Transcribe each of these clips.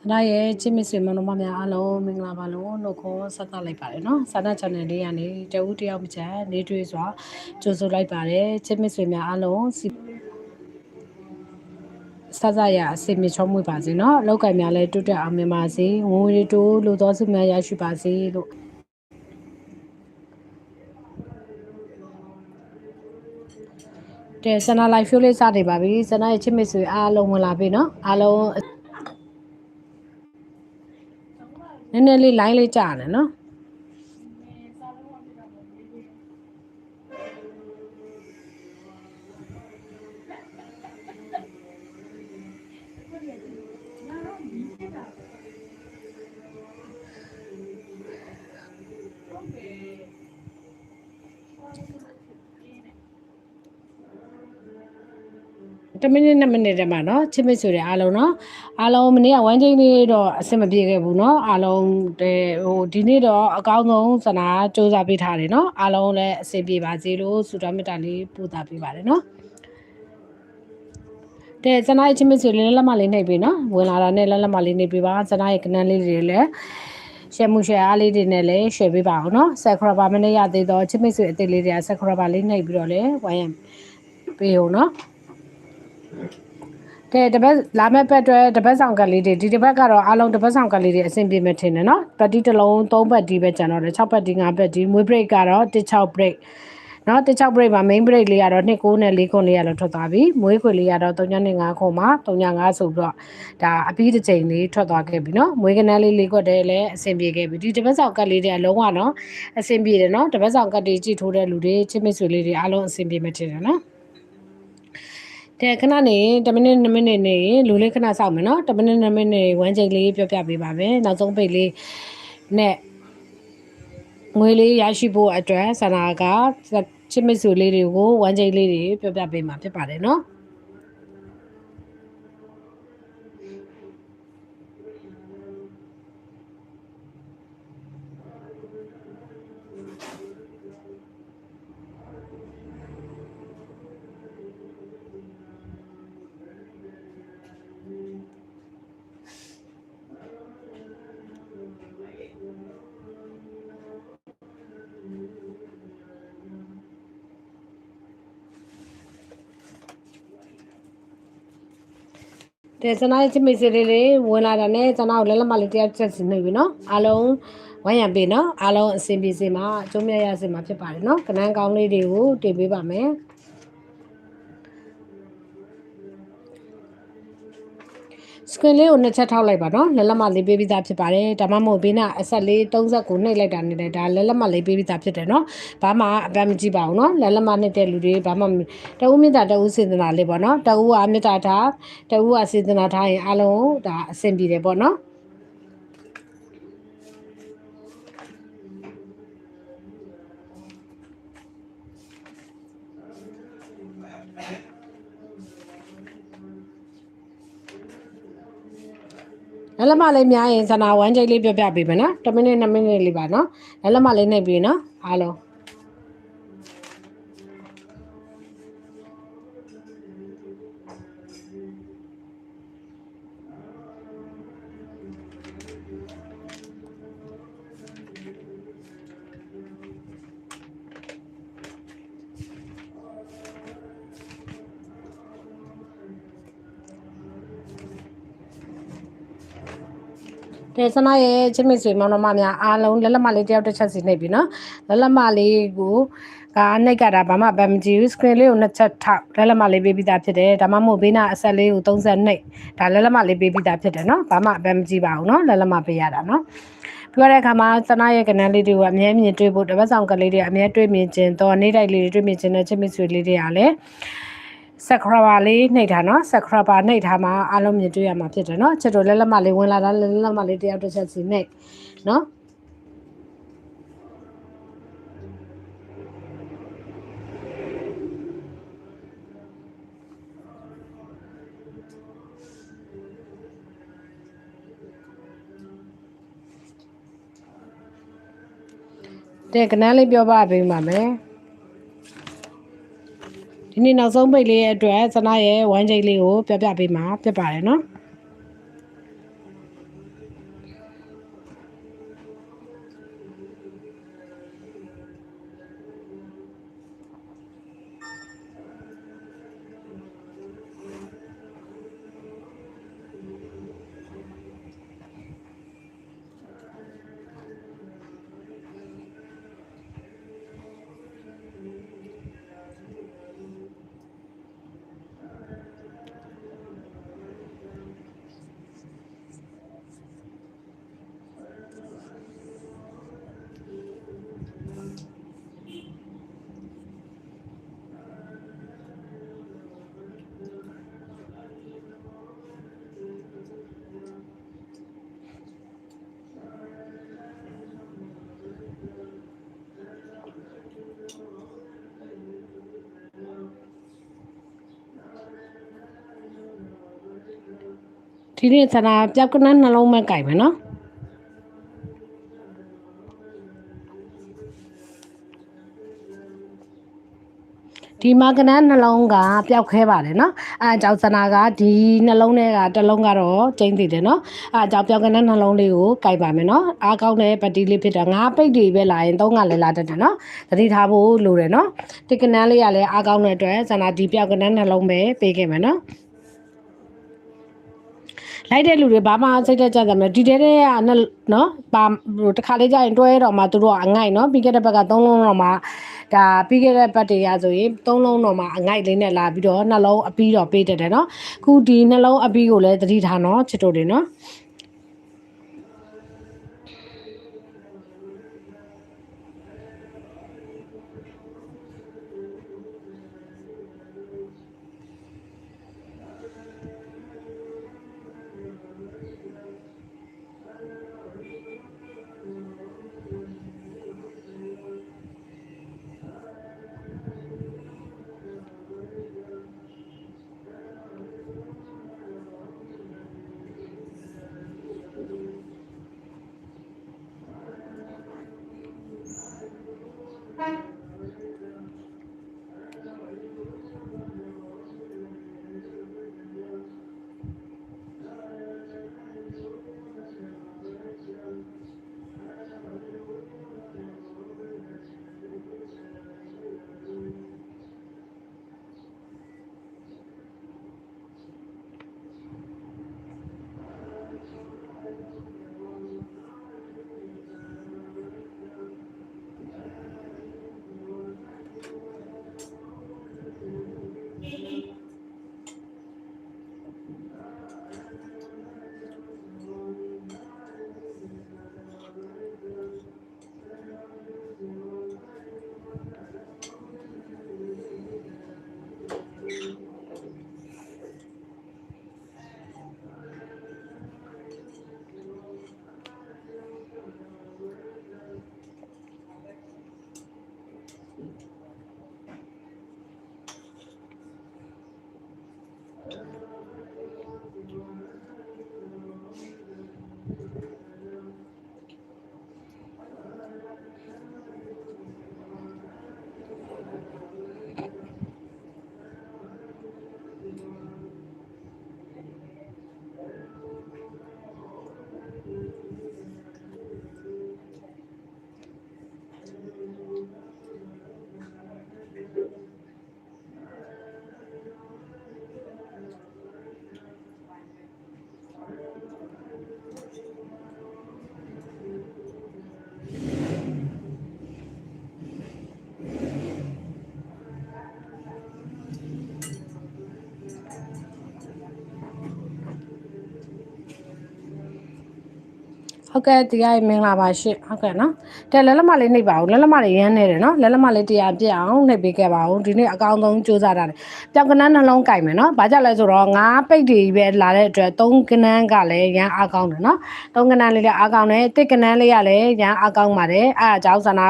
ဆန္ဒရဲ့ချစ်မစ်ဆွေမတော်မများအားလုံးမင်္ဂလာပါလို့နှုတ်ခွန်းဆက်သလိုက်ပါတယ်နော်ဆန္ဒ channel လေးကနေတဦးတယောက်မချန်နေတွေ့စွာကြိုဆိုလိုက်ပါတယ်ချစ်မစ်ဆွေများအားလုံးစီစစရအစိမြချောမွေ့ပါစေနော်အလောက်ကံများလည်းတိုးတက်အောင်မြင်ပါစေဝင်ဝင်တိုးလို့သောစုများရရှိပါစေလို့တဲ့ဆန္ဒ live show လေးစနေပါပြီဆန္ဒရဲ့ချစ်မစ်ဆွေအားလုံးဝင်လာပြီနော်အားလုံး နည်းနည်းလေး line လေးကြာတယ်နော် တမိနစ်2မိနစ်တည်းမှာเนาะချစ်မစ်ဆိုတဲ့အားလုံးเนาะအားလုံးမနေ့က1ချိန်လေးတော့အဆင်မပြေခဲ့ဘူးเนาะအားလုံးတဲ့ဟိုဒီနေ့တော့အကောင်းဆုံးစနာစူးစမ်းပေးထားတယ်เนาะအားလုံးလည်းအဆင်ပြေပါစေလို့ဆုတောင်းမေတ္တာလေးပို့သပေးပါတယ်เนาะတဲ့စနာရဲ့ချစ်မစ်ဆိုလေးလက်မလေးနှိပ်ပေးเนาะဝင်လာတာနဲ့လက်လက်မလေးနှိပ်ပေးပါစနာရဲ့ကနန်းလေးတွေလည်းရှယ်မှုရှယ်အားလေးတွေနဲ့လည်းရှယ်ပေးပါအောင်เนาะဆက်ခရဘာမနေ့ရသေးတော့ချစ်မစ်ဆွေအသေးလေးတွေကဆက်ခရဘာလေးနှိပ်ပြီးတော့လည်းဝိုင်းရပေးအောင်เนาะ ကဲတပတ်လာမဲ့ပတ်အတွက်တပတ်ဆောင်ကလေးတွေဒီတပတ်ကတော့အားလုံးတပတ်ဆောင်ကလေးတွေအဆင်ပြေမယ်ထင်တယ်နော်ပတ်တီတစ်လုံး၃ပတ်တီးပဲကျန်တော့တယ်6ပတ်တီး5ပတ်တီးမွေး break ကတော့16 break နော်16 break မှာ main break လေးကတော့2 9နဲ့4ခွန်လေးကတော့ထွက်သွားပြီမွေးခွေလေးကတော့3နဲ့5ခွန်မှာ3 5ဆိုပြီးတော့ဒါအပြီးတစ်ချိန်လေးထွက်သွားခဲ့ပြီနော်မွေးကနန်းလေးလေးခွက်တည်းလည်းအဆင်ပြေခဲ့ပြီဒီတပတ်ဆောင်ကတ်လေးတွေကလုံးဝနော်အဆင်ပြေတယ်နော်တပတ်ဆောင်ကတ်တွေကြည့်ထိုးတဲ့လူတွေချစ်မစ်ဆွေလေးတွေအားလုံးအဆင်ပြေမယ်ထင်တယ်နော် တဲ့ခဏနေ10မိနစ်2မိနစ်နေလူလေးခဏစောင့်မယ်နော်10မိနစ်2မိနစ်ဝမ်းချိန်လေးပြောပြပေးပါမယ်နောက်ဆုံးပိတ်လေးနဲ့ငွေလေးရရှိဖို့အတွက်ဆန္ဒကချစ်မစ်စုလေးတွေကိုဝမ်းချိန်လေးတွေပြောပြပေးမှာဖြစ်ပါတယ်နော် တဲ့ဇနာရဲ့ချစ်မိတ်ဆွေလေးလေးဝင်လာတာနဲ့ဇနာကိုလက်လက်မလေးတယောက်ချက်စီနေပြီနော်အားလုံးဝမ်းရံပေးနော်အားလုံးအဆင်ပြေစေမှာအကျိုးမြတ်ရစေမှာဖြစ်ပါတယ်နော်ကနန်းကောင်းလေးတွေကိုတင်ပေးပါမယ် စကွန်လေးကိုနှစ်ချက်ထောက်လိုက်ပါနော်လက်လက်မလေးပေးပြီးသားဖြစ်ပါတယ်ဒါမှမဟုတ်ဘေးနာအဆက်လေး30ကိုနှိပ်လိုက်တာနေတယ်ဒါလက်လက်မလေးပေးပြီးသားဖြစ်တယ်နော်ဘာမှအပန်းမကြည့်ပါဘူးနော်လက်လက်မနှိပ်တဲ့လူတွေဘာမှတအူးမေတ္တာတအူးစေတနာလေးပေါ့နော်တအူးကမေတ္တာထားတအူးကစေတနာထားရင်အားလုံးဒါအဆင်ပြေတယ်ပေါ့နော် လက်လက်မလေးများရင်ဇနာဝမ်းချိတ်လေးပြောပြပေးမယ်နော်10မိနစ်2မိနစ်လေးပါနော်လက်လက်မလေးနှိပ်ပြီးနော်အားလုံး တဲ့ဆနာရဲ့ချစ်မိတ်ဆွေမောင်နှမများအားလုံးလက်လက်မလေးတယောက်တစ်ချက်စီနှိပ်ပြီနော်လက်လက်မလေးကိုကနှိပ်ကြတာဘာမှဗမကြည့်ဘူး screen လေးကိုနှစ်ချက်ထောက်လက်လက်မလေးပေးပြီးသားဖြစ်တယ်ဒါမှမဟုတ်ဘေးနာအဆက်လေးကို30နှိပ်ဒါလက်လက်မလေးပေးပြီးသားဖြစ်တယ်နော်ဘာမှဗမကြည့်ပါဘူးနော်လက်လက်မပေးရတာနော်ပြောတဲ့အခါမှာစနာရဲ့ကနန်းလေးတွေကိုအမြဲမြင်တွေ့ဖို့တပတ်ဆောင်ကလေးတွေအမြဲတွေ့မြင်ခြင်းတော့နေ့တိုင်းလေးတွေတွေ့မြင်ခြင်းနဲ့ချစ်မိတ်ဆွေလေးတွေကလည်း စခရဘာလေးနှိပ်ထားနော်စခရဘာနှိပ်ထားမှာအားလုံးမြင်တွေ့ရမှာဖြစ်တယ်နော်ချစ်တို့လက်လက်မလေးဝင်လာတာလက်လက်မလေးတယောက်တစ်ချက်စီနှိပ်နော်တဲ့ကနန်းလေးပြောပါပေးပါမယ် ဒီနေ့နောက်ဆုံးပိတ်လေးရဲ့အတွက်စနာရဲ့ဝမ်းချိတ်လေးကိုပြပြပေးမှာဖြစ်ပါတယ်နော် ဒီနေ့ဆန္ဒပြောက်ကနန်းနှလုံးမဲ့ကြိုက်မယ်နော်ဒီမာကနန်းနှလုံးကပျောက်ခဲပါတယ်နော်အဲအကြောင်းစနာကဒီနှလုံးထဲကတစ်လုံးကတော့ကျင်းသေးတယ်နော်အဲအကြောင်းပျောက်ကနန်းနှလုံးလေးကိုကြိုက်ပါမယ်နော်အားကောင်းတဲ့ပတိလေးဖြစ်တာငါးပိတ်တွေပဲလာရင်သုံးကလည်းလာတတ်တယ်နော်သတိထားဖို့လိုတယ်နော်ဒီကနန်းလေးကလည်းအားကောင်းတဲ့အတွက်စနာဒီပျောက်ကနန်းနှလုံးပဲပေးခဲ့မယ်နော် လိုက်တဲ့လူတွေဘာမှစိတ်သက်ကြတယ်မလို့ဒီတဲတဲ့ကနော်ပါဟိုတစ်ခါလေးကြာရင်တွဲတော့မှသူတို့ကအငိုက်နော်ပြီးခဲ့တဲ့ဘက်က၃လုံးတော့မှဒါပြီးခဲ့တဲ့ဘက်တွေကဆိုရင်၃လုံးတော့မှအငိုက်လေးနဲ့လာပြီးတော့နှလုံးအပီးတော့ပေးတတ်တယ်နော်ခုဒီနှလုံးအပီးကိုလည်းသတိထားနော်ချစ်တို့တွေနော် ဟုတ်ကဲ့တရားမင်္ဂလာပါရှင့်ဟုတ်ကဲ့နော်တဲ့လက်လက်မလေးနှိပ်ပါဦးလက်လက်မလေးရမ်းနေတယ်နော်လက်လက်မလေးတရားပြအောင်နှိပ်ပေးခဲ့ပါဦးဒီနေ့အကောင်းဆုံးစူးစမ်းတာတယ်ပြောက်ကနန်းနှလုံးကြိုက်မယ်နော်ဘာကြောင့်လဲဆိုတော့ငါးပိတ်တွေပဲလာတဲ့အတွက်သုံးကနန်းကလည်းရမ်းအားကောင်းတယ်နော်သုံးကနန်းလေးလည်းအားကောင်းတယ်တစ်ကနန်းလေးကလည်းရမ်းအားကောင်းပါတယ်အဲအကြောင်းဆန္ဒ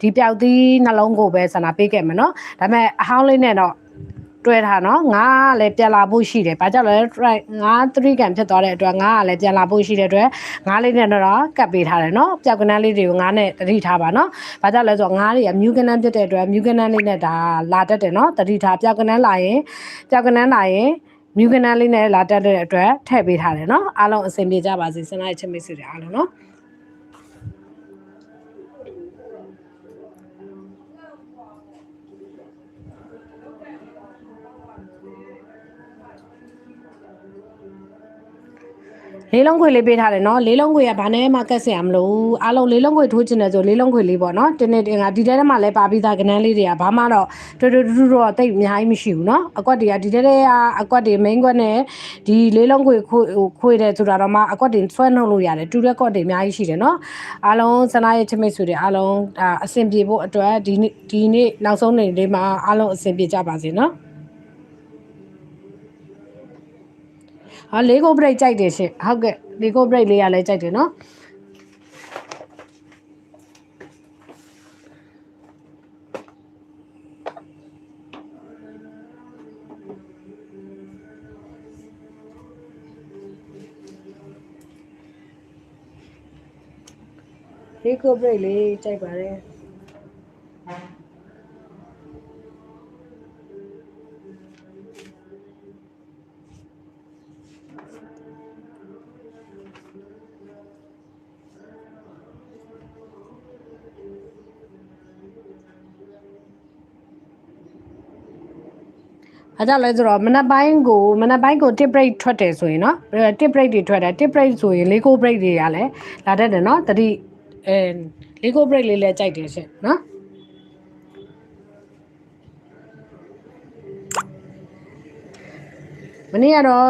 ဒီပြောက်သီးနှလုံးကိုပဲဆန္ဒပေးခဲ့မယ်နော်ဒါပေမဲ့အဟောင်းလေးနဲ့တော့ တွဲထားနော်ငါကလည်းပြန်လာဖို့ရှိတယ်။ဘာကြောင့်လဲ try ငါ3ကန်ဖြစ်သွားတဲ့အတွက်ငါကလည်းပြန်လာဖို့ရှိတဲ့အတွက်ငါလေးနဲ့တော့ကတ်ပေးထားတယ်နော်။ပျောက်ကနန်းလေးတွေကိုငါနဲ့တတိထားပါနော်။ဘာကြောင့်လဲဆိုတော့ငါတွေကမြူကနန်းဖြစ်တဲ့အတွက်မြူကနန်းလေးနဲ့ဒါလာတတ်တယ်နော်။တတိထားပျောက်ကနန်းလာရင်ပျောက်ကနန်းလာရင်မြူကနန်းလေးနဲ့လာတတ်တဲ့အတွက်ထည့်ပေးထားတယ်နော်။အားလုံးအဆင်ပြေကြပါစေစနေချစ်မိတ်ဆွေတွေအားလုံးနော်။ လေးလုံးခွေလေးပေးထားတယ်နော်လေးလုံးခွေကဘာနဲ့မှကက်ဆင်ရမလို့အားလုံးလေးလုံးခွေထိုးချင်တယ်ဆိုလေးလုံးခွေလေးပေါ့နော်တင်းနေတင်ကဒီတဲထဲမှာလည်းပါပြီးသားကနန်းလေးတွေကဘာမှတော့တူတူတူတူတော့တိတ်အများကြီးမရှိဘူးနော်အကွက်တွေကဒီတဲထဲကအကွက်တွေ main ကွက်နဲ့ဒီလေးလုံးခွေခွေခွေတယ်ဆိုတာတော့မှအကွက်တွေဆွဲနှုတ်လို့ရတယ်တူတဲ့ကွက်တွေအများကြီးရှိတယ်နော်အားလုံးစနာရဲ့ချစ်မိတ်ဆွေတွေအားလုံးဒါအဆင်ပြေဖို့အတွက်ဒီနေ့ဒီနေ့နောက်ဆုံးနေလေးမှာအားလုံးအဆင်ပြေကြပါစေနော် ဟာလေးကို break ကြိုက်တယ်ရှင်ဟုတ်ကဲ့လေးကို break လေးရလဲကြိုက်တယ်နော်လေးကို break လေးကြိုက်ပါတယ် အဲကြောင့်လဲဆိုတော့မနက်ပိုင်းကိုမနက်ပိုင်းကို tip break ထွက်တယ်ဆိုရင်เนาะ tip break တွေထွက်တယ် tip break ဆိုရင်လေးကို break တွေကလည်းလာတတ်တယ်เนาะတတိအဲလေးကို break လေးလည်းကြိုက်တယ်ရှင်เนาะမနေ့ကတော့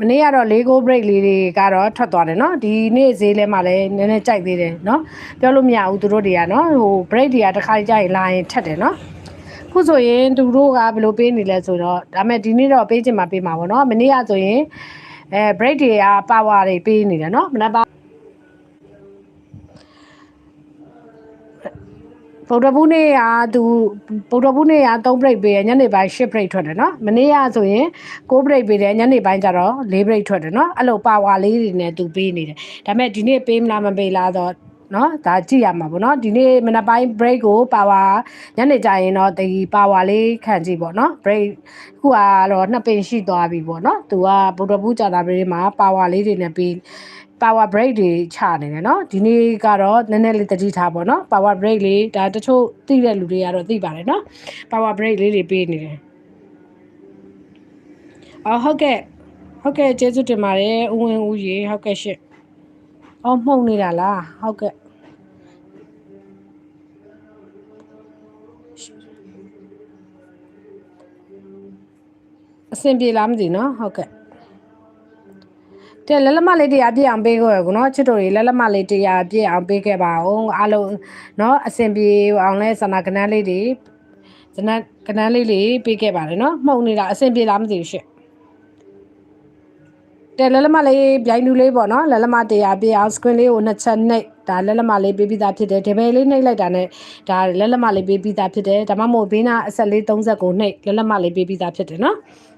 မနေ့ကတော့ Lego break လေးတွေကတော့ထွက်သွားတယ်เนาะဒီနေ့ဈေးလဲမှလည်းနည်းနည်းကြိုက်သေးတယ်เนาะပြောလို့မရဘူးသူတို့တွေကเนาะဟို break တွေကတစ်ခါကြိုက်လာရင်ထက်တယ်เนาะ ခုဆိုရင်သူတို့ကဘယ်လိုပေးနေလဲဆိုတော့ဒါမဲ့ဒီနေ့တော့ပေးချင်မှပေးမှာပေါ့နော်မနေ့ကဆိုရင်အဲ break တွေကပါဝါတွေပေးနေတယ်နော်မနက်ပါဗုဒ္ဓဘူးနေ့ကသူဗုဒ္ဓဘူးနေ့က3 break ပေးရညနေပိုင်း6 break ထွက်တယ်နော်မနေ့ကဆိုရင်6 break ပေးတယ်ညနေပိုင်းကျတော့6 break ထွက်တယ်နော်အဲ့လိုပါဝါလေးတွေနဲ့သူပေးနေတယ်ဒါပေမဲ့ဒီနေ့ပေးမလားမပေးလားတော့ เนาะဒါကြည့်ရမှာပေါ့เนาะဒီနေ့မနက်ပိုင်း break ကို power ညနေကျရင်တော့ဒီ power လေးခံကြည့်ပေါ့เนาะ break ခုကတော့နှစ်ပင်ရှိသွားပြီပေါ့เนาะသူကဗုဒ္ဓဘူးကြာတာပြည်မှာ power လေးတွေနဲ့ပြီး power break တွေချနေတယ်เนาะဒီနေ့ကတော့နည်းနည်းလေးတတိထားပေါ့เนาะ power break လေးဒါတချို့သိတဲ့လူတွေကတော့သိပါတယ်เนาะ power break လေးတွေပေးနေတယ်အော်ဟုတ်ကဲ့ဟုတ်ကဲ့ကျေးဇူးတင်ပါတယ်ဦးဝင်းဦးရေဟုတ်ကဲ့ရှင့်အော်မှုန်နေတာလားဟုတ်ကဲ့ အဆင်ပြေလားမသိနော်ဟုတ်ကဲ့တဲ့လက်လက်မလေးတရားပြည့်အောင်ပေးခဲ့ရကူနော်ချစ်တို့တွေလက်လက်မလေးတရားပြည့်အောင်ပေးခဲ့ပါအောင်အားလုံးနော်အဆင်ပြေအောင်လဲဆန္ဒကနန်းလေးတွေဇနကနန်းလေးလေးပေးခဲ့ပါတယ်နော်မှုန်နေတာအဆင်ပြေလားမသိဘူးရှင့်တဲ့လက်လက်မလေးပြိုင်တူလေးပေါ့နော်လက်လက်မတရားပြည့်အောင် screen လေးကိုနှစ်ချက်နှိပ်ဒါလက်လက်မလေးပေးပြီးသားဖြစ်တယ်ဒီဘယ်လေးနှိပ်လိုက်တာနဲ့ဒါလက်လက်မလေးပေးပြီးသားဖြစ်တယ်ဒါမှမဟုတ်ဘေးနာအဆက်လေး30ကိုနှိပ်လက်လက်မလေးပေးပြီးသားဖြစ်တယ်နော်။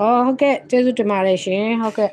အော်ဟုတ်ကဲ့ကျေးဇူးတင်ပါတယ်ရှင်ဟုတ်ကဲ့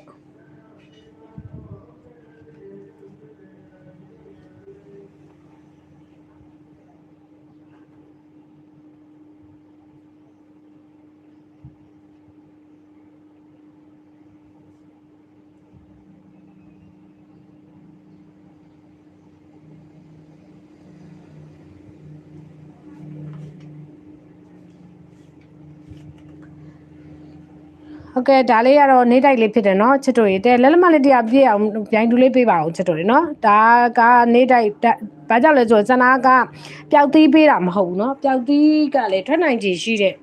ဟုတ်ကဲ့ဒါလေးကတော့နေတိုက်လေးဖြစ်တယ်เนาะချစ်တို့ရေတဲ့လက်လက်မလေးတရားပြည့်အောင်ပြိုင်တူလေးပေးပါအောင်ချစ်တို့ရေเนาะဒါကနေတိုက်ဘာကြောင့်လဲဆိုတော့ဇနာကပျောက်သီးပေးတာမဟုတ်ဘူးเนาะပျောက်သီးကလည်းထွက်နိုင်ခြေရှိတဲ့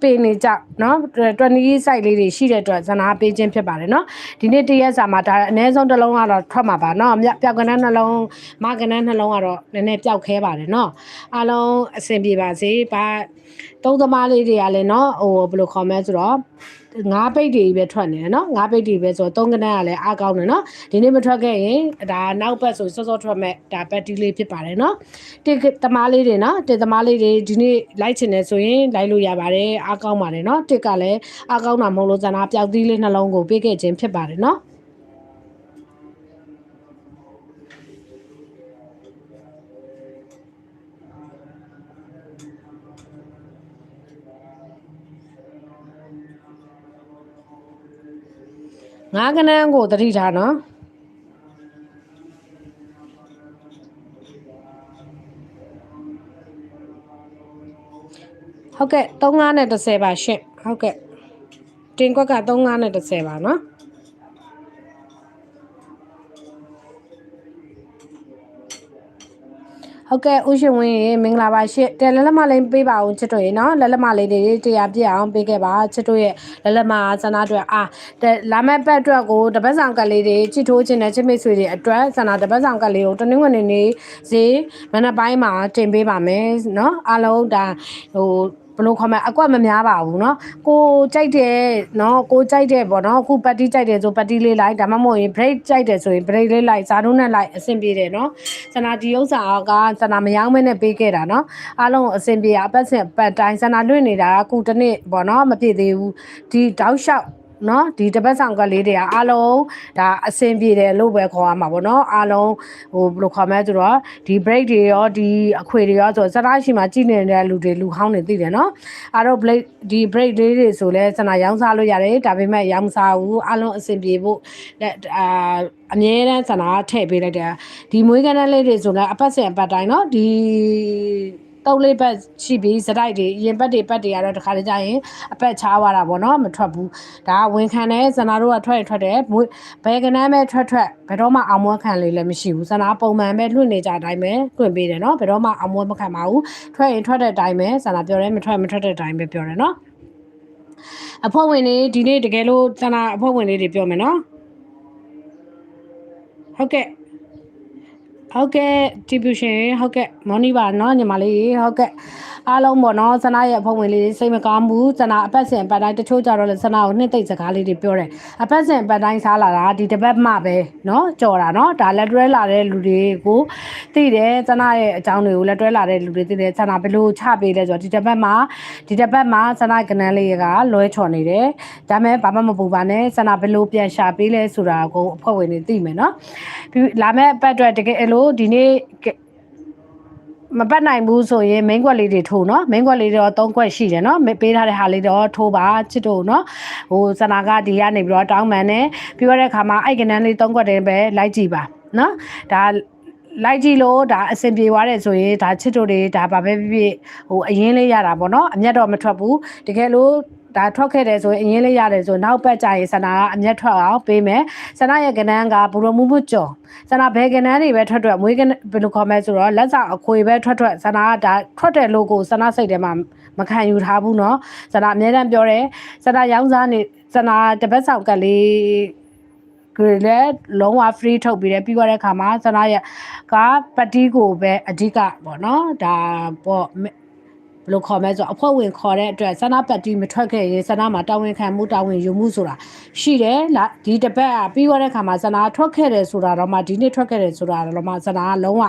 ပင်နေကြเนาะ20 site လေးတွေရှိတဲ့အတွက်ဇနာပေးခြင်းဖြစ်ပါတယ်เนาะဒီနေ့တရက်စာမှာဒါအနည်းဆုံးတစ်လုံးကတော့ထွက်မှာပါเนาะမြပျောက်ကနန်းနှလုံးမကနန်းနှလုံးကတော့နည်းနည်းပျောက်ခဲပါတယ်เนาะအားလုံးအဆင်ပြေပါစေဘာသုံးသမားလေးတွေကလည်းเนาะဟိုဘယ်လိုခေါ်မလဲဆိုတော့ ငါးပိတ်တွေပဲထွက်နေတယ်နော်ငါးပိတ်တွေပဲဆိုတော့သုံးကနန်းကလည်းအကောင်းတယ်နော်ဒီနေ့မထွက်ခဲ့ရင်ဒါနောက်ဘက်ဆိုစောစောထွက်မဲ့ဒါဘက်တီလေးဖြစ်ပါတယ်နော်တစ်သမားလေးတွေနော်တစ်သမားလေးတွေဒီနေ့လိုက်ချင်တယ်ဆိုရင်လိုက်လို့ရပါတယ်အကောင်းပါတယ်နော်တစ်ကလည်းအကောင်းတာမဟုတ်လို့ဇာနာပျောက်သီးလေးနှလုံးကိုပေးခဲ့ခြင်းဖြစ်ပါတယ်နော် ငါးကနန်းကိုတတိထားနော်ဟုတ်ကဲ့35နဲ့30ပါရှင့်ဟုတ်ကဲ့တင်ကွက်က35နဲ့30ပါနော် ဟုတ်ကဲ့ဥရှင်ဝင်းရေမင်္ဂလာပါရှင့်တယ်လက်လက်မလေးပေးပါအောင်ချစ်တို့ရေနော်လက်လက်မလေးတွေတရားပြည့်အောင်ပေးခဲ့ပါချစ်တို့ရဲ့လက်လက်မဇနာအတွက်အာလာမဲ့ပတ်အတွက်ကိုတပတ်ဆောင်ကလေးတွေချစ်ထိုးခြင်းနဲ့ချစ်မိတ်ဆွေတွေအတွက်ဇနာတပတ်ဆောင်ကလေးကိုတနင်္ဂနွေနေ့ဈေးမနက်ပိုင်းမှာတင်ပေးပါမယ်နော်အားလုံးဒါဟို ဘယ်လိုခေါ်မလဲအကွက်မများပါဘူးเนาะကိုကြိုက်တယ်เนาะကိုကြိုက်တယ်ပေါ့เนาะအခုပတ်တီးကြိုက်တယ်ဆိုပတ်တီးလေးလိုက်ဒါမှမဟုတ်ရင် break ကြိုက်တယ်ဆိုရင် break လေးလိုက်ဇာတုံးနဲ့လိုက်အဆင်ပြေတယ်เนาะစနာဒီဥစ္စာကစနာမယောင်းမဲနဲ့ပေးခဲ့တာเนาะအားလုံးအဆင်ပြေအပတ်စဉ်ပတ်တိုင်းစနာလွင့်နေတာကအခုတစ်နေ့ပေါ့เนาะမပြည့်သေးဘူးဒီတောက်လျှောက် နော်ဒီတပတ်ဆောင်ကလေးတွေကအားလုံးဒါအဆင်ပြေတယ်လို့ပဲခေါ်ရမှာပေါ့နော်အားလုံးဟိုဘယ်လိုခေါ်မလဲဆိုတော့ဒီ break တွေရောဒီအခွေတွေရောဆိုစတားရှိမှကြည်နေတဲ့လူတွေလူဟောင်းတွေသိတယ်နော်အားတော့ break ဒီ break လေးတွေဆိုလဲစနာရောင်းစားလို့ရတယ်ဒါပေမဲ့ရောင်းစားဘူးအားလုံးအဆင်ပြေဖို့လက်အာအမြဲတမ်းစနာထည့်ပေးလိုက်တယ်ဒီမွေးကန်းလေးတွေဆိုလဲအပတ်စဉ်အပတ်တိုင်းနော်ဒီ တုံးလေးပတ်ရှိပြီးစတိုက်တွေရင်ပတ်တွေပတ်တွေကတော့တခါတည်းကျရင်အပတ်ချားသွားတာပေါ့နော်မထွက်ဘူးဒါကဝင်ခံတယ်ဇနာတို့ကထွက်ရင်ထွက်တယ်မွေးဘယ်ကနမ်းပဲထွက်ထွက်ဘယ်တော့မှအောင်မွေးခံလေးလည်းမရှိဘူးဇနာပုံမှန်ပဲလွှင့်နေကြအတိုင်းပဲလွှင့်ပေးတယ်နော်ဘယ်တော့မှအောင်မွေးမခံပါဘူးထွက်ရင်ထွက်တဲ့အတိုင်းပဲဇနာပြောတယ်မထွက်မထွက်တဲ့အတိုင်းပဲပြောတယ်နော်အဖွဲ့ဝင်တွေဒီနေ့တကယ်လို့ဇနာအဖွဲ့ဝင်လေးတွေပြောမယ်နော်ဟုတ်ကဲ့ ဟုတ်ကဲ့ distribution ဟုတ်ကဲ့မော်နီပါเนาะညီမလေးဟုတ်ကဲ့ အားလုံးပေါ့နော်ဆနာရဲ့ဖုံဝင်လေးတွေစိတ်မကောင်းဘူးဆနာအပတ်စဉ်ပတ်တိုင်းတချို့ကြတော့လေဆနာကိုနှစ်သိမ့်စကားလေးတွေပြောတယ်အပတ်စဉ်ပတ်တိုင်းစားလာတာဒီတစ်ပတ်မှပဲနော်ကြော်တာနော်ဒါလက်တွဲလာတဲ့လူတွေကိုသိတယ်ဆနာရဲ့အကြောင်းတွေကိုလက်တွဲလာတဲ့လူတွေသိတယ်ဆနာဘယ်လိုချပေးလဲဆိုတော့ဒီတစ်ပတ်မှဒီတစ်ပတ်မှဆနာကနန်းလေးကလွဲချော်နေတယ်ဒါမဲ့ဘာမှမပူပါနဲ့ဆနာဘယ်လိုပြန်ရှာပေးလဲဆိုတာကိုအဖွဲ့ဝင်တွေသိမယ်နော်လာမဲ့ပတ်အတွက်တကယ်လို့ဒီနေ့ မပတ်နိုင်ဘူးဆိုရင် main ွက်လေးတွေထိုးနော် main ွက်လေးတွေတော့၃ွက်ရှိတယ်နော်ပေးထားတဲ့ဟာလေးတော့ထိုးပါချစ်တို့နော်ဟိုစနာကဒီကနေပြီးတော့တောင်းပန်တယ်ပြီးရတဲ့ခါမှာအိုက်ကနန်းလေး၃ွက်တည်းပဲလိုက်ကြည့်ပါနော်ဒါလိုက်ကြည့်လို့ဒါအဆင်ပြေသွားတယ်ဆိုရင်ဒါချစ်တို့တွေဒါဘာပဲဖြစ်ဖြစ်ဟိုအရင်လေးရတာပေါ့နော်အမျက်တော့မထွက်ဘူးတကယ်လို့ ဒါထွက်ခဲ့တယ်ဆိုရင်အရင်လေးရတယ်ဆိုနောက်ပတ်ကြရင်ဆန္ဒကအမျက်ထွက်အောင်ပေးမယ်ဆန္ဒရဲ့ကဏ္ဍကဘူရမှုမှုကြော်ဆန္ဒဘယ်ကဏ္ဍတွေပဲထွက်ထွက်မွေးကဏ္ဍဘယ်လိုခေါ်မလဲဆိုတော့လက်စာအခွေပဲထွက်ထွက်ဆန္ဒကဒါထွက်တဲ့ logo ဆန္ဒစိတ်ထဲမှာမခံယူထားဘူးเนาะဆန္ဒအများတန်းပြောတယ်ဆန္ဒရောင်းစားနေဆန္ဒတပတ်ဆောင်ကလေးကိုလည်းလုံးဝ free ထုတ်ပြီးတယ်ပြီးသွားတဲ့ခါမှာဆန္ဒရကပတိကိုပဲအဓိကပေါ့နော်ဒါပေါ့ ဘယ်လိုခေါ်မလဲဆိုတော့အဖွဲ့ဝင်ခေါ်တဲ့အတွက်ဆန္ဒပတ်တီမထွက်ခဲ့ရင်ဆန္ဒမှာတာဝန်ခံမှုတာဝန်ယူမှုဆိုတာရှိတယ်လာဒီတစ်ပတ်ကပြီးသွားတဲ့ခါမှာဆန္ဒထွက်ခဲ့တယ်ဆိုတာတော့မှဒီနေ့ထွက်ခဲ့တယ်ဆိုတာတော့မှဆန္ဒကလုံးဝ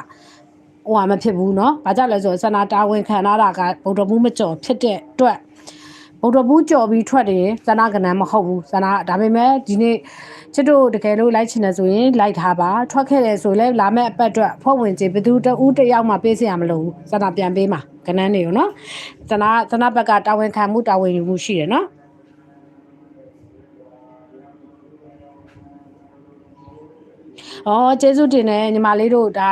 ဟိုဟာမဖြစ်ဘူးเนาะဘာကြောင့်လဲဆိုတော့ဆန္ဒတာဝန်ခံရတာကဗုဒ္ဓမှုမကျော်ဖြစ်တဲ့အတွက်ဗုဒ္ဓဘူးကြော်ပြီးထွက်တယ်ဇနာကနန်းမဟုတ်ဘူးဇနာဒါပေမဲ့ဒီနေ့ ချစ်တို့တကယ်လို့လိုက်ချင်တယ်ဆိုရင်လိုက်ထားပါထွက်ခဲ့တယ်ဆိုလည်းလာမဲ့အပတ်အတွက်ဖွဲ့ဝင်ခြင်းဘသူတဦးတယောက်မှပေးစရာမလိုဘူးစတာပြန်ပေးမှာကနန်းနေရောနော်စနာစနာဘက်ကတာဝန်ခံမှုတာဝန်ယူမှုရှိတယ်နော်။အော်ကျေးဇူးတင်တယ်ညီမလေးတို့ဒါ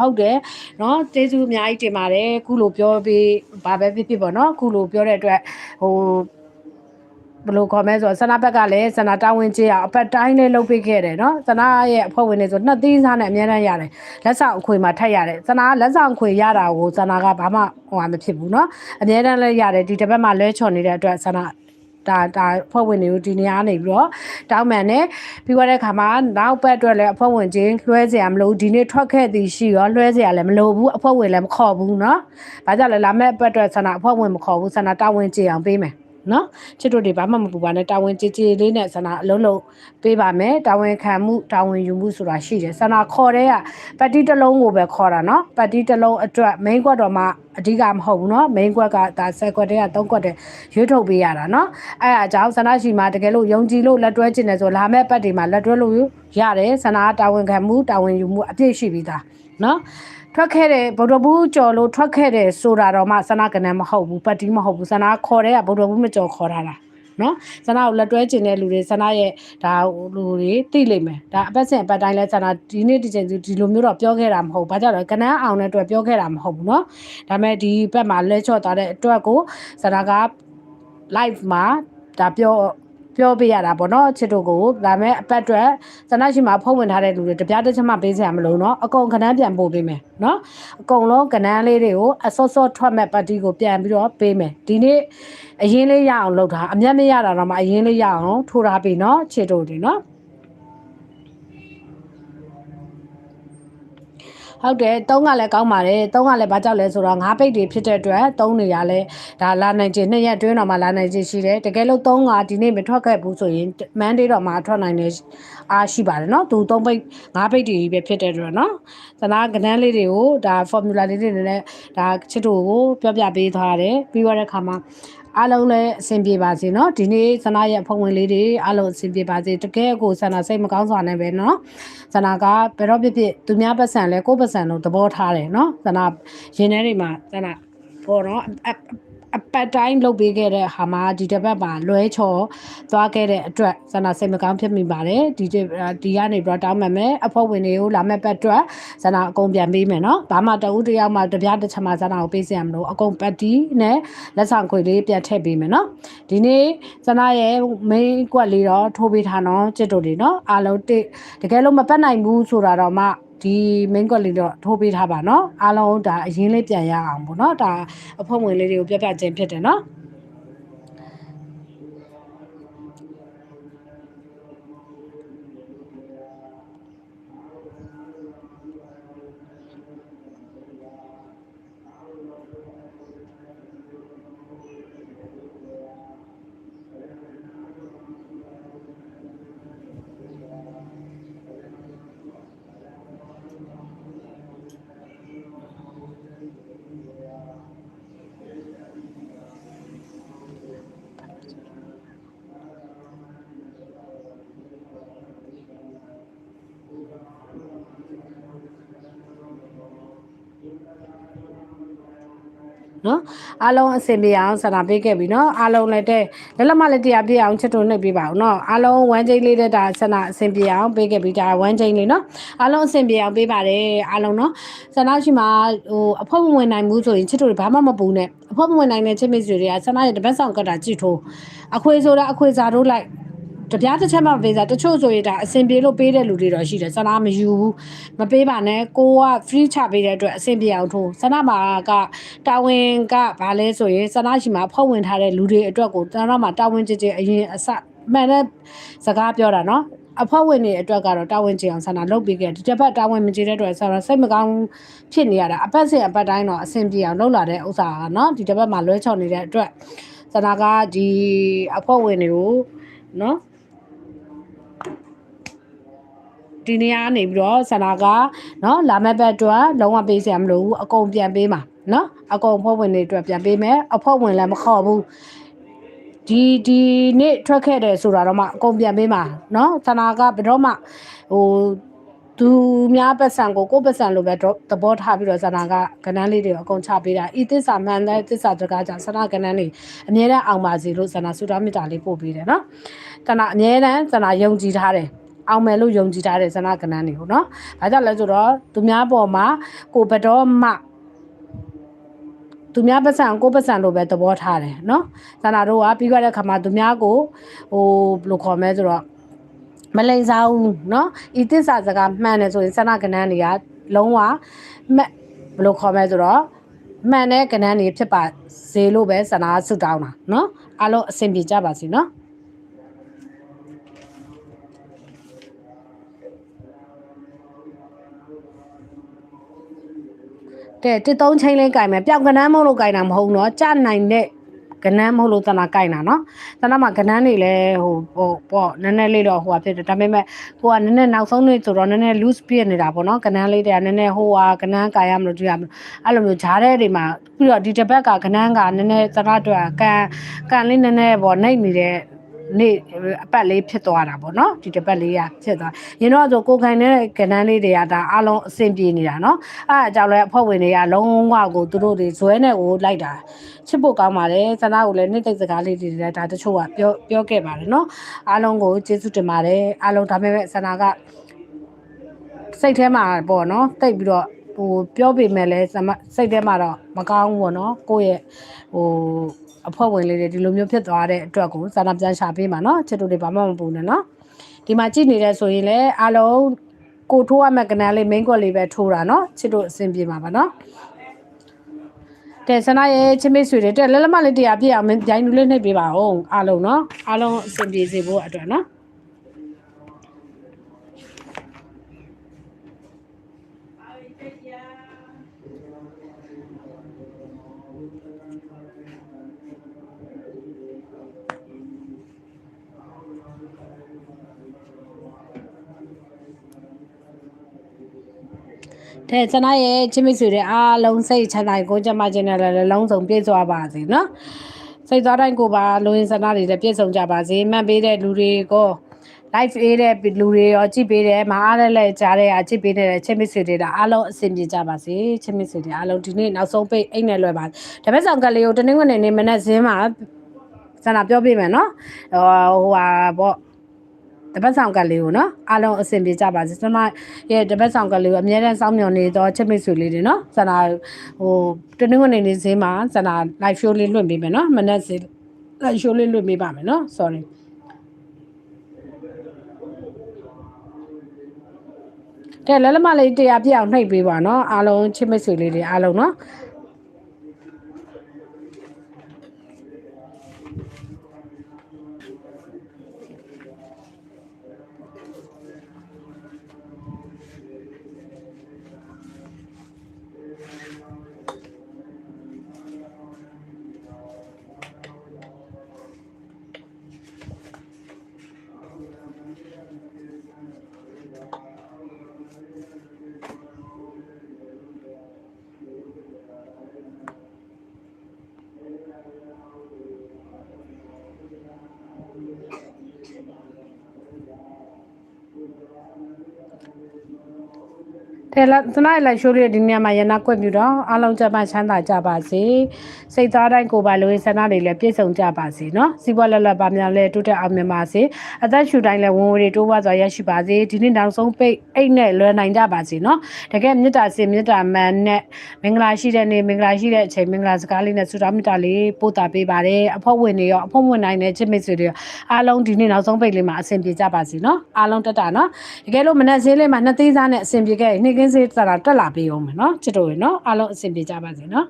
ဟုတ်တယ်နော်ကျေးဇူးအများကြီးတင်ပါတယ်ခုလိုပြောပြီးဘာပဲဖြစ်ဖြစ်ပေါ့နော်ခုလိုပြောတဲ့အတွက်ဟို ဘယ်လိုခေါ်မလဲဆိုတော့ဆနာဘက်ကလည်းဆနာတာဝန်ကြီးအောင်အပတ်တိုင်းလေးလုပ်ပေးခဲ့တယ်เนาะဆနာရဲ့အဖွဲ့ဝင်တွေဆိုနှစ်သီးစားနဲ့အများတန်းရတယ်လက်ဆောင်အခွေမှာထက်ရတယ်ဆနာလက်ဆောင်အခွေရတာကိုဆနာကဘာမှဟိုဟာမဖြစ်ဘူးเนาะအများတန်းလည်းရတယ်ဒီတစ်ပတ်မှလဲချော်နေတဲ့အတွက်ဆနာဒါဒါဖွဲ့ဝင်တွေကိုဒီနေရာနေပြီးတော့တောင်းပန်တယ်ပြီးသွားတဲ့ခါမှာနောက်ဘက်အတွက်လည်းအဖွဲ့ဝင်ချင်းလွှဲเสียမလို့ဒီနေ့ထွက်ခဲ့သည်ရှိရောလွှဲเสียလည်းမလို့ဘူးအဖွဲ့ဝင်လည်းမခေါ်ဘူးเนาะဘာကြောင့်လဲလာမဲ့ဘက်အတွက်ဆန္ဒအဖွဲ့ဝင်မခေါ်ဘူးဆန္ဒတာဝန်ကြည့်အောင်ပေးမယ် နော်ချစ်တို့တွေဘာမှမပူပါနဲ့တာဝန်ကြည်ကြည်လေးနဲ့ဆန္ဒအလုံးလုံးပေးပါမယ်တာဝန်ခံမှုတာဝန်ယူမှုဆိုတာရှိတယ်ဆန္ဒခေါ်တဲ့ကပတ်တိတစ်လုံးကိုပဲခေါ်တာနော်ပတ်တိတစ်လုံးအတွက် main ကွက်တော့မှအဓိကမဟုတ်ဘူးเนาะ main ကွက်ကဒါ10ကွက်တည်းက3ကွက်တည်းရွေးထုတ်ပေးရတာเนาะအဲ့အကြောင်းဆန္ဒရှိမှာတကယ်လို့ယုံကြည်လို့လက်တွဲကျင်တယ်ဆိုလာမဲ့ပတ်တွေမှာလက်တွဲလို့ရတယ်ဆန္ဒတာဝန်ခံမှုတာဝန်ယူမှုအပြည့်ရှိပြီးသားเนาะ ထွက်ခဲ့တဲ့ဗုဒ္ဓဘူးကြော်လို့ထွက်ခဲ့တဲ့ဆိုတာတော့မှဆန္ဒကနန်းမဟုတ်ဘူးပတ်တီးမဟုတ်ဘူးဆန္ဒခေါ်တဲ့ကဗုဒ္ဓဘူးမကြော်ခေါ်ထားတာနော်ဆန္ဒကိုလက်တွဲကျင်တဲ့လူတွေဆန္ဒရဲ့ဒါလူတွေသိလိမ့်မယ်ဒါအပတ်စဉ်အပတ်တိုင်းလဲဆန္ဒဒီနေ့ဒီချိန်ဒီလိုမျိုးတော့ပြောခဲ့တာမဟုတ်ဘာကြောင့်လဲကနန်းအောင်တဲ့အတွက်ပြောခဲ့တာမဟုတ်ဘူးနော်ဒါပေမဲ့ဒီဘက်မှာလဲချော့သွားတဲ့အတွက်ကိုဆန္ဒက live မှာဒါပြော ပြောပေးရတာပေါ့နော်ချစ်တို့ကိုဒါပေမဲ့အပတ်အတွက်ဇနရှိမှာဖုံးဝင်ထားတဲ့လူတွေတပြားတစ်ချက်မှပေးစရာမလိုနော်အကုန်ကဏ္ဍပြန်ပို့ပေးမယ်နော်အကုန်လုံးကဏ္ဍလေးတွေကိုအစောစောထွက်မဲ့ပတ်တီကိုပြန်ပြီးတော့ပေးမယ်ဒီနေ့အရင်လေးရအောင်လုပ်တာအမျက်မရတာတော့မှအရင်လေးရအောင်ထိုးထားပြီနော်ချစ်တို့တွေနော် ဟ ဟုတ်တယ်သုံးကလည်းကောင်းပါတယ်သုံးကလည်းဘာကြောက်လဲဆိုတော့ငါးပိတ်တွေဖြစ်တဲ့အတွက်သုံးနေရလဲဒါလာနိုင်ခြင်းနှစ်ရက်အတွင်းတော့မှလာနိုင်ခြင်းရှိတယ်တကယ်လို့သုံးကဒီနေ့မထွက်ခဲ့ဘူးဆိုရင်မန်ဒေးတော့မှထွက်နိုင်တယ်အားရှိပါတယ်เนาะသူသုံးပိတ်ငါးပိတ်တွေပဲဖြစ်တဲ့အတွက်เนาะသနာကနန်းလေးတွေကိုဒါ formula လေးတွေနဲ့ဒါချစ်တို့ကိုပြောပြပေးထားတယ်ပြီးတော့တဲ့ခါမှာ အားလုံးလည်းအဆင်ပြေပါစေနော်ဒီနေ့ဆနာရဲ့ဖုန်ဝင်လေးတွေအားလုံးအဆင်ပြေပါစေတကယ်ကိုဆနာစိတ်မကောင်းစွာနဲ့ပဲနော်ဆနာကဘယ်တော့ဖြစ်ဖြစ်သူများပတ်စံလဲကိုယ့်ပတ်စံလုံးသဘောထားတယ်နော်ဆနာရင်ထဲတွေမှာဆနာပေါ်တော့ အပတ်တိုင်းလုပ်ပေးခဲ့တဲ့ဟာမှာဒီတစ်ပတ်မှာလွဲချော်သွားခဲ့တဲ့အတွက်ဆန္ဒစိတ်မကောင်းဖြစ်မိပါတယ်ဒီဒီကနေပြီးတော့တောင်းမှမယ်အဖွဲ့ဝင်တွေကိုလာမဲ့ပတ်အတွက်ဆန္ဒအကုန်ပြန်ပေးမယ်နော်ဘာမှတဦးတယောက်မှတပြားတစ်ချက်မှဆန္ဒကိုပေးစရာမလိုအကုန်ပတ်တီးနဲ့လက်ဆောင်ခွေလေးပြန်ထည့်ပေးမယ်နော်ဒီနေ့ဆန္ဒရဲ့ main ကွက်လေးတော့ထိုးပေးထားနော်จิตတို့တွေနော်အားလုံးတိတကယ်လို့မပတ်နိုင်ဘူးဆိုတာတော့မှ ဒီ main ကွက်လေးတော့ထိုးပေးထားပါเนาะအားလုံးဒါအရင်လေးပြန်ရအောင်ပေါ့เนาะဒါအဖို့ဝင်လေးတွေကိုပြပြခြင်းဖြစ်တယ်เนาะ နော်အားလုံးအဆင်ပြေအောင်ဆန္ဒပေးခဲ့ပြီနော်အားလုံးလည်းတဲ့လက်လက်မလည်းတရားပြအောင်ချက်တုံနှိပ်ပေးပါဦးနော်အားလုံးဝမ်းချိန်လေးတဲ့ဒါဆန္ဒအဆင်ပြေအောင်ပေးခဲ့ပြီဒါဝမ်းချိန်လေးနော်အားလုံးအဆင်ပြေအောင်ပေးပါတယ်အားလုံးနော်ဆန္ဒရှိမှာဟိုအဖို့မဝင်နိုင်ဘူးဆိုရင်ချစ်တို့တွေဘာမှမပူနဲ့အဖို့မဝင်နိုင်တဲ့ချစ်မိတ်ဆွေတွေကဆန္ဒရဲ့တပတ်ဆောင်ကတ်တာကြည့်ထိုးအခွေဆိုတာအခွေစားတို့လိုက် တပြားတစ်ချက်မှမပေးစားတချို့ဆိုရင်ဒါအဆင်ပြေလို့ပေးတဲ့လူတွေတော့ရှိတယ်ဆန္ဒမယူဘူးမပေးပါနဲ့ကိုက free ချပေးတဲ့အတွက်အဆင်ပြေအောင်ထိုးဆန္ဒမှာကတာဝန်ကဘာလဲဆိုရင်ဆန္ဒရှိမှာဖောက်ဝင်ထားတဲ့လူတွေအတွက်ကိုဆန္ဒမှာတာဝန်ကြည်ကြည်အရင်အစမှန်တဲ့စကားပြောတာနော်အဖောက်ဝင်နေအတွက်ကတော့တာဝန်ကျအောင်ဆန္ဒလုပ်ပေးခဲ့ဒီတစ်ပတ်တာဝန်မကျတဲ့အတွက်ဆန္ဒစိတ်မကောင်းဖြစ်နေရတာအပတ်စဉ်အပတ်တိုင်းတော့အဆင်ပြေအောင်လုပ်လာတဲ့ဥစ္စာကနော်ဒီတစ်ပတ်မှာလွဲချော်နေတဲ့အတွက်ဆန္ဒကဒီအဖောက်ဝင်တွေကိုနော် ဒီနေရာနေပြီးတော့ဆန္ဒကနော်လာမယ့်ဘက်အတွက်လုံးဝပေးစရာမလိုဘူးအကုန်ပြန်ပေးမှာနော်အကုန်ဖွဲ့ဝင်တွေအတွက်ပြန်ပေးမယ်အဖွဲ့ဝင်လည်းမခေါ်ဘူးဒီဒီနေ့ထွက်ခဲ့တယ်ဆိုတာတော့မှအကုန်ပြန်ပေးမှာနော်ဆန္ဒကဘယ်တော့မှဟိုသူများပတ်စံကိုကိုပတ်စံလိုပဲသဘောထားပြီးတော့ဇာနာကကဏ္ဍလေးတွေအကုန်ချပေးတာဤသစ္စာမှန်တဲ့သစ္စာတကားကြောင့်ဇာနာကဏ္ဍလေးအမြဲတမ်းအောင်ပါစေလို့ဇာနာဆုတောင်းမေတ္တာလေးပို့ပေးတယ်နော်ဇာနာအမြဲတမ်းဇာနာယုံကြည်ထားတယ် အောင်မယ်လို့ယုံကြည်ထားတဲ့ဇနာကဏ္ဍတွေကိုနော်။ဘာကြောင့်လဲဆိုတော့သူများပေါ်မှာကိုဘတော်မှသူများပတ်စံကိုပတ်စံလို့ပဲသဘောထားတယ်နော်။ဇနာတို့ကပြီးကြတဲ့ခါမှာသူများကိုဟိုဘယ်လိုခေါ်မလဲဆိုတော့မလိန်စားဘူးနော်။ဤသစ္စာစကားမှန်တယ်ဆိုရင်ဇနာကဏ္ဍတွေကလုံးဝမဘယ်လိုခေါ်မလဲဆိုတော့မှန်တဲ့ကဏ္ဍတွေဖြစ်ပါစေလို့ပဲဇနာဆုတောင်းတာနော်။အားလုံးအဆင်ပြေကြပါစေနော်။ တဲ့တစ်သုံးချင်းလေးကြိုင်မယ်ပျောက်ကနန်းမဟုတ်လို့ကြိုင်တာမဟုတ်တော့ကြနိုင်တဲ့ကနန်းမဟုတ်လို့သနာကြိုင်တာနော်သနာမှာကနန်းနေလဲဟိုဟိုပေါ့နည်းနည်းလေးတော့ဟိုဟာဖြစ်တယ်ဒါပေမဲ့ကိုကနည်းနည်းနောက်ဆုံးနေဆိုတော့နည်းနည်း loose ပြနေတာပေါ့နော်ကနန်းလေးတွေကနည်းနည်းဟိုဟာကနန်းကာရမလို့ကြည့်ရမလို့အဲ့လိုမျိုးဂျားတဲ့တွေမှာပြီးတော့ဒီတစ်ပတ်ကကနန်းကနည်းနည်းသနာတော့ကန်ကန်လေးနည်းနည်းပေါ့နှိပ်နေတဲ့ နေ့အပတ်လေးဖြစ်သွားတာပေါ့နော်ဒီတစ်ပတ်လေးကဖြစ်သွားရင်တော့ဆိုကိုခိုင်တဲ့ကဏ္ဍလေးတွေကဒါအလုံးအဆင်ပြေနေတာနော်အဲအကြောင်းလဲအဖွဲ့ဝင်တွေကလုံးဝကိုသူတို့တွေဇွဲနဲ့ကိုလိုက်တာချစ်ဖို့ကောင်းပါတယ်ဆန္ဒကိုလည်းနေ့တိတ်စကားလေးတွေလည်းဒါတချို့ကပြောပြောခဲ့ပါတယ်နော်အားလုံးကိုကျေးဇူးတင်ပါတယ်အားလုံးဒါပေမဲ့ဆန္ဒကစိတ်ထဲမှာပေါ့နော်တိတ်ပြီးတော့ဟိုပြောပေမဲ့လည်းစိတ်ထဲမှာတော့မကောင်းဘူးပေါ့နော်ကိုယ့်ရဲ့ဟို အဖွဲ့ဝင်လေးတွေဒီလိုမျိုးဖြစ်သွားတဲ့အတွက်ကိုစာနာပြန်ရှာပေးပါနော်ချစ်တို့တွေဘာမှမပူနဲ့နော်ဒီမှာကြည့်နေတဲ့ဆိုရင်လည်းအားလုံးကိုထိုးရမယ့်ကဏ္ဍလေး main ကွက်လေးပဲထိုးတာနော်ချစ်တို့အဆင်ပြေပါပါနော်တဲ့ဆနာရဲ့ချစ်မိတ်ဆွေတွေတဲ့လက်လက်မလေးတရားပြည့်အောင်ရိုင်းလူလေးနှိပ်ပေးပါအောင်အားလုံးနော်အားလုံးအဆင်ပြေစေဖို့အတွက်နော် တဲ့ကျွန်တော်ရဲ့ချင်းမိတ်ဆွေတွေအားလုံးစိတ်ချမ်းသာကိုကြမ်းမခြင်းနဲ့လည်းလုံးစုံပြည့်စုံပါစေနော်စိတ်သွားတိုင်းကိုပါလိုရင်းစနာတွေလည်းပြည့်စုံကြပါစေမှတ်ပေးတဲ့လူတွေကို live အေးတဲ့လူတွေရောကြည့်ပေးတယ်မအားလည်းလည်းကြားတဲ့အားကြည့်ပေးတဲ့ချင်းမိတ်ဆွေတွေလည်းအားလုံးအဆင်ပြေကြပါစေချင်းမိတ်ဆွေတွေအားလုံးဒီနေ့နောက်ဆုံးပိတ်အိတ်နဲ့လွယ်ပါတပတ်ဆောင်ကလေးကိုတနင်္ဂနွေနေ့မနက်ဇင်းမှာဆန္ဒပြောပြမယ်နော်ဟိုဟိုဟာပေါ့ တပတ်ဆောင်ကလေးကိုနော်အားလုံးအဆင်ပြေကြပါစေကျွန်မရဲ့တပတ်ဆောင်ကလေးကိုအများနဲ့စောင့်မျှော်နေတော့ချက်မိတ်ဆွေလေးတွေနော်ဆန္ဒဟိုတနင်္ဂနွေနေ့ဈေးမှာဆန္ဒ live show လေးလွှင့်ပေးမယ်နော်မနက်ဈေး live show လေးလွှင့်ပေးပါမယ်နော် sorry တဲ့လဲလမလေးတရားပြအောင်နှိပ်ပေးပါနော်အားလုံးချစ်မိတ်ဆွေလေးတွေအားလုံးနော် တယ်လာသနိုင်လိုက်ရှိုးလေးဒီနေ့မှာရနာကွက်ပြူတော့အားလုံးကြပါချမ်းသာကြပါစေစိတ်သားတိုင်းကိုပါလိုရင်းဆန္ဒတွေလည်းပြည့်စုံကြပါစေနော်စီးပွားလက်လက်ပါများလည်းတိုးတက်အောင်မြင်ပါစေအသက်ရှူတိုင်းလည်းဝင်ဝေတွေတိုးပွားစွာရရှိပါစေဒီနေ့နောက်ဆုံးပိတ်အိတ်နဲ့လွယ်နိုင်ကြပါစေနော်တကယ်မေတ္တာစင်မေတ္တာမန်နဲ့မင်္ဂလာရှိတဲ့နေ့မင်္ဂလာရှိတဲ့အချိန်မင်္ဂလာစကားလေးနဲ့ဆုတောင်းမေတ္တာလေးပို့တာပေးပါတယ်အဖွဲ့ဝင်တွေရောအဖွဲ့ဝင်နိုင်တဲ့ချစ်မိတ်ဆွေတွေရောအားလုံးဒီနေ့နောက်ဆုံးပိတ်လေးမှာအဆင်ပြေကြပါစေနော်အားလုံးတက်တာနော်တကယ်လို့မနက်စင်းလေးမှာနှစ်သေးစားနဲ့အဆင်ပြေခဲ့ရင်နေ့ကင်းစေးတာတက်လာပေးအောင်မယ်နော်ချစ်တို့ရေနော်အားလုံးအဆင်ပြေကြပါစေနော်